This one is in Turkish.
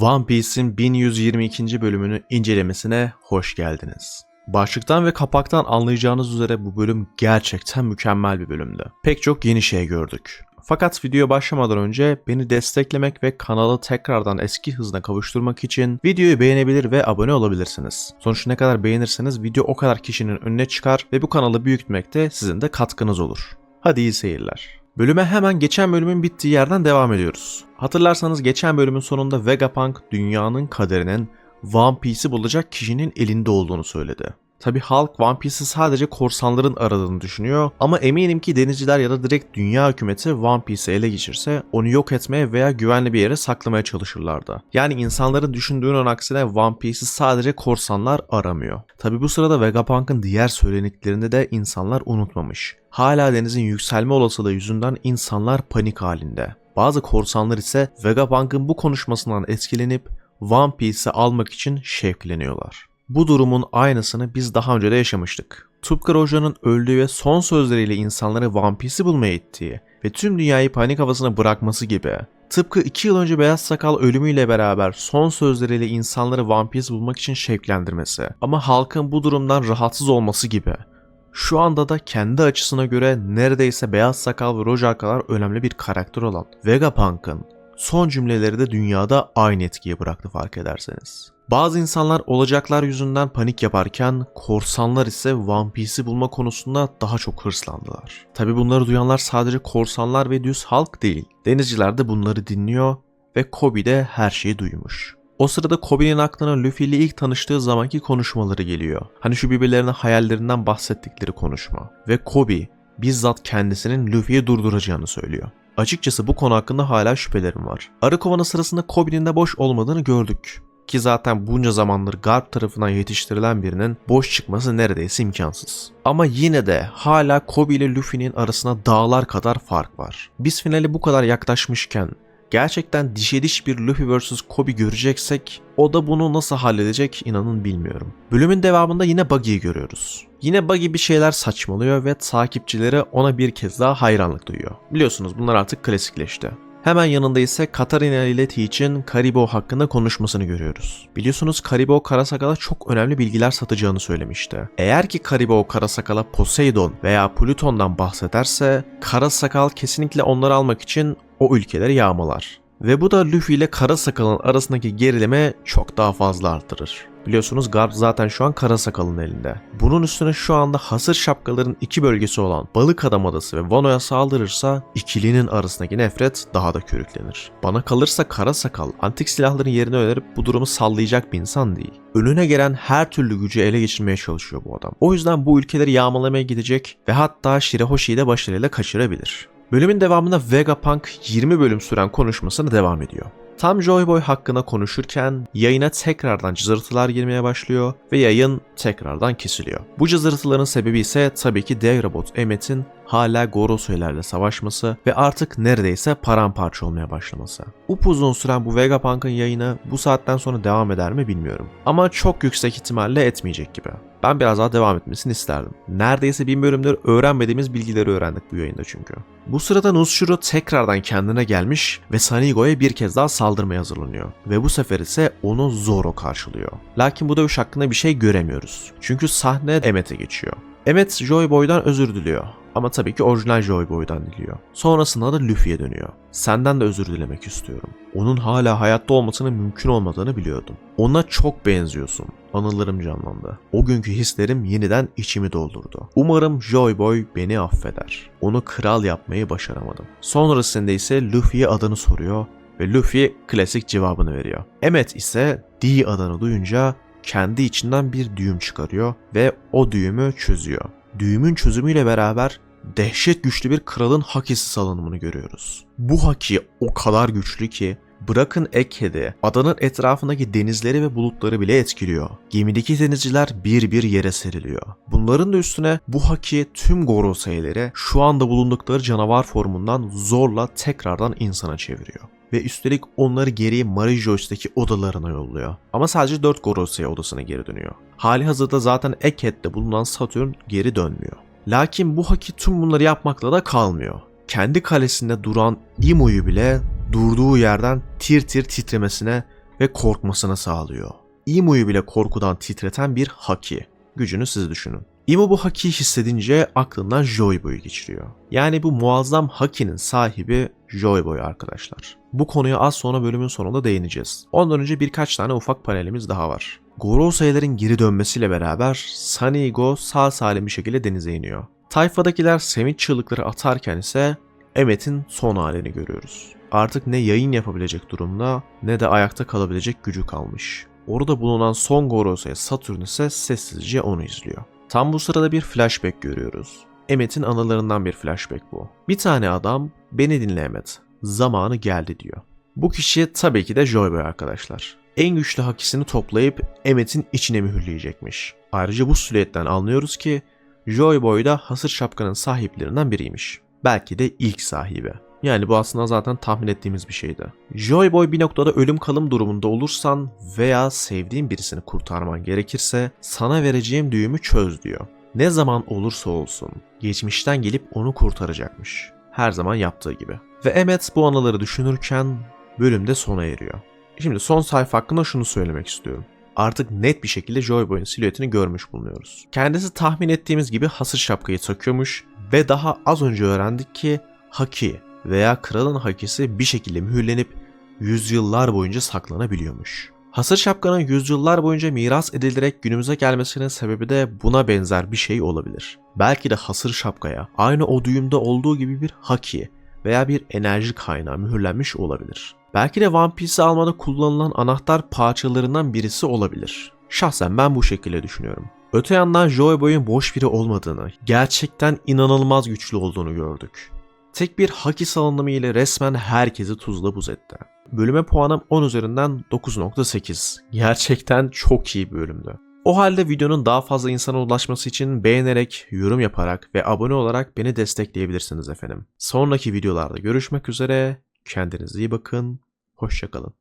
One Piece'in 1122. bölümünü incelemesine hoş geldiniz. Başlıktan ve kapaktan anlayacağınız üzere bu bölüm gerçekten mükemmel bir bölümdü. Pek çok yeni şey gördük. Fakat videoya başlamadan önce beni desteklemek ve kanalı tekrardan eski hızına kavuşturmak için videoyu beğenebilir ve abone olabilirsiniz. Sonuçta ne kadar beğenirseniz video o kadar kişinin önüne çıkar ve bu kanalı büyütmekte sizin de katkınız olur. Hadi iyi seyirler. Bölüme hemen geçen bölümün bittiği yerden devam ediyoruz. Hatırlarsanız geçen bölümün sonunda Vegapunk dünyanın kaderinin One Piece'i bulacak kişinin elinde olduğunu söyledi. Tabi halk One Piece'i sadece korsanların aradığını düşünüyor ama eminim ki denizciler ya da direkt dünya hükümeti One Piece'i ele geçirse onu yok etmeye veya güvenli bir yere saklamaya çalışırlardı. Yani insanların düşündüğünün aksine One Piece'i sadece korsanlar aramıyor. Tabi bu sırada Vegapunk'ın diğer söylediklerini de insanlar unutmamış. Hala denizin yükselme olasılığı yüzünden insanlar panik halinde. Bazı korsanlar ise Vegapunk'ın bu konuşmasından etkilenip One Piece'i almak için şevkleniyorlar. Bu durumun aynısını biz daha önce de yaşamıştık. Tıpkı Roja'nın öldüğü ve son sözleriyle insanları One Piece'i bulmaya ittiği ve tüm dünyayı panik havasına bırakması gibi. Tıpkı 2 yıl önce Beyaz Sakal ölümüyle beraber son sözleriyle insanları One Piece bulmak için şevklendirmesi ama halkın bu durumdan rahatsız olması gibi. Şu anda da kendi açısına göre neredeyse Beyaz Sakal ve Roger kadar önemli bir karakter olan Vegapunk'ın son cümleleri de dünyada aynı etkiyi bıraktı fark ederseniz. Bazı insanlar olacaklar yüzünden panik yaparken korsanlar ise One Piece'i bulma konusunda daha çok hırslandılar. Tabi bunları duyanlar sadece korsanlar ve düz halk değil. Denizciler de bunları dinliyor ve Kobe de her şeyi duymuş. O sırada Kobe'nin aklına Luffy ile ilk tanıştığı zamanki konuşmaları geliyor. Hani şu birbirlerine hayallerinden bahsettikleri konuşma. Ve Kobe bizzat kendisinin Luffy'yi durduracağını söylüyor. Açıkçası bu konu hakkında hala şüphelerim var. Arı kovanı sırasında Kobe'nin de boş olmadığını gördük. Ki zaten bunca zamandır Garp tarafından yetiştirilen birinin boş çıkması neredeyse imkansız. Ama yine de hala Kobe ile Luffy'nin arasında dağlar kadar fark var. Biz finale bu kadar yaklaşmışken gerçekten dişe diş bir Luffy vs Kobe göreceksek o da bunu nasıl halledecek inanın bilmiyorum. Bölümün devamında yine Buggy'yi görüyoruz. Yine Buggy bir şeyler saçmalıyor ve takipçileri ona bir kez daha hayranlık duyuyor. Biliyorsunuz bunlar artık klasikleşti. Hemen yanında ise Katarina ile Teach'in Karibo hakkında konuşmasını görüyoruz. Biliyorsunuz Karibo Karasakal'a çok önemli bilgiler satacağını söylemişti. Eğer ki Karibo Karasakal'a Poseidon veya Plüton'dan bahsederse Karasakal kesinlikle onları almak için o ülkeleri yağmalar. Ve bu da Luffy ile Karasakal'ın arasındaki gerileme çok daha fazla artırır. Biliyorsunuz Garp zaten şu an Karasakal'ın elinde. Bunun üstüne şu anda hasır şapkaların iki bölgesi olan Balık Adam Adası ve Wano'ya saldırırsa ikilinin arasındaki nefret daha da körüklenir. Bana kalırsa Karasakal antik silahların yerine önerip bu durumu sallayacak bir insan değil. Önüne gelen her türlü gücü ele geçirmeye çalışıyor bu adam. O yüzden bu ülkeleri yağmalamaya gidecek ve hatta Shirahoshi'yi de başarıyla kaçırabilir. Bölümün devamında Vegapunk 20 bölüm süren konuşmasına devam ediyor. Tam Joy Boy hakkında konuşurken yayına tekrardan cızırtılar girmeye başlıyor ve yayın tekrardan kesiliyor. Bu cızırtıların sebebi ise tabii ki dev robot Emmet'in hala Gorosoylarla savaşması ve artık neredeyse paramparça olmaya başlaması. Upuzun süren bu Vegapunk'ın yayını bu saatten sonra devam eder mi bilmiyorum. Ama çok yüksek ihtimalle etmeyecek gibi. Ben biraz daha devam etmesini isterdim. Neredeyse bin bölümdür öğrenmediğimiz bilgileri öğrendik bu yayında çünkü. Bu sırada Nuzshiro tekrardan kendine gelmiş ve Sanigo'ya bir kez daha saldırmaya hazırlanıyor. Ve bu sefer ise onu Zoro karşılıyor. Lakin bu dövüş hakkında bir şey göremiyoruz. Çünkü sahne Emmet'e geçiyor. Emmet Joy Boy'dan özür diliyor. Ama tabii ki orijinal Joy Boy'dan diliyor. Sonrasında da Luffy'ye dönüyor. Senden de özür dilemek istiyorum. Onun hala hayatta olmasının mümkün olmadığını biliyordum. Ona çok benziyorsun. Anılarım canlandı. O günkü hislerim yeniden içimi doldurdu. Umarım Joy Boy beni affeder. Onu kral yapmayı başaramadım. Sonrasında ise Luffy'ye adını soruyor ve Luffy klasik cevabını veriyor. Emmet ise D adını duyunca kendi içinden bir düğüm çıkarıyor ve o düğümü çözüyor. Düğümün çözümüyle beraber dehşet güçlü bir kralın hakisi salınımını görüyoruz. Bu haki o kadar güçlü ki bırakın Egghead'i, adanın etrafındaki denizleri ve bulutları bile etkiliyor. Gemideki denizciler bir bir yere seriliyor. Bunların da üstüne bu haki tüm Gorosei'leri şu anda bulundukları canavar formundan zorla tekrardan insana çeviriyor ve üstelik onları geri Marijois'taki odalarına yolluyor. Ama sadece 4 Gorosei odasına geri dönüyor. Hali hazırda zaten Egghead'de bulunan Saturn geri dönmüyor. Lakin bu haki tüm bunları yapmakla da kalmıyor. Kendi kalesinde duran Imu'yu bile durduğu yerden tir tir titremesine ve korkmasını sağlıyor. Imu'yu bile korkudan titreten bir haki. Gücünü siz düşünün. Imu bu hakiyi hissedince aklından Joyboy'u geçiriyor. Yani bu muazzam hakinin sahibi Joyboy arkadaşlar. Bu konuya az sonra bölümün sonunda değineceğiz. Ondan önce birkaç tane ufak panelimiz daha var. Gorosei'lerin geri dönmesiyle beraber Sanigo sağ salim bir şekilde denize iniyor. Tayfadakiler sevinç çığlıkları atarken ise Emmet'in son halini görüyoruz. Artık ne yayın yapabilecek durumda ne de ayakta kalabilecek gücü kalmış. Orada bulunan son Gorosei Saturn ise sessizce onu izliyor. Tam bu sırada bir flashback görüyoruz. Emmet'in anılarından bir flashback bu. Bir tane adam beni dinle Emmet. Zamanı geldi diyor. Bu kişi tabii ki de Joyboy arkadaşlar. En güçlü hakisini toplayıp Emmet'in içine mühürleyecekmiş. Ayrıca bu silüetten anlıyoruz ki Joyboy da hasır şapkanın sahiplerinden biriymiş. Belki de ilk sahibi. Yani bu aslında zaten tahmin ettiğimiz bir şeydi. Joyboy bir noktada ölüm kalım durumunda olursan veya sevdiğin birisini kurtarman gerekirse sana vereceğim düğümü çöz diyor. Ne zaman olursa olsun geçmişten gelip onu kurtaracakmış. Her zaman yaptığı gibi. Ve Emmet bu anıları düşünürken bölümde sona eriyor. Şimdi son sayfa hakkında şunu söylemek istiyorum. Artık net bir şekilde Joyboy'un silüetini görmüş bulunuyoruz. Kendisi tahmin ettiğimiz gibi hasır şapkayı takıyormuş ve daha az önce öğrendik ki Haki veya kralın hakisi bir şekilde mühürlenip yüzyıllar boyunca saklanabiliyormuş. Hasır şapkanın yüzyıllar boyunca miras edilerek günümüze gelmesinin sebebi de buna benzer bir şey olabilir. Belki de hasır şapkaya aynı o düğümde olduğu gibi bir haki veya bir enerji kaynağı mühürlenmiş olabilir. Belki de One Piece'i almada kullanılan anahtar parçalarından birisi olabilir. Şahsen ben bu şekilde düşünüyorum. Öte yandan Joyboy'un boş biri olmadığını, gerçekten inanılmaz güçlü olduğunu gördük. Tek bir haki salınımı ile resmen herkesi tuzla buz etti. Bölüme puanım 10 üzerinden 9.8. Gerçekten çok iyi bir bölümdü. O halde videonun daha fazla insana ulaşması için beğenerek, yorum yaparak ve abone olarak beni destekleyebilirsiniz efendim. Sonraki videolarda görüşmek üzere. Kendinize iyi bakın. Hoşçakalın.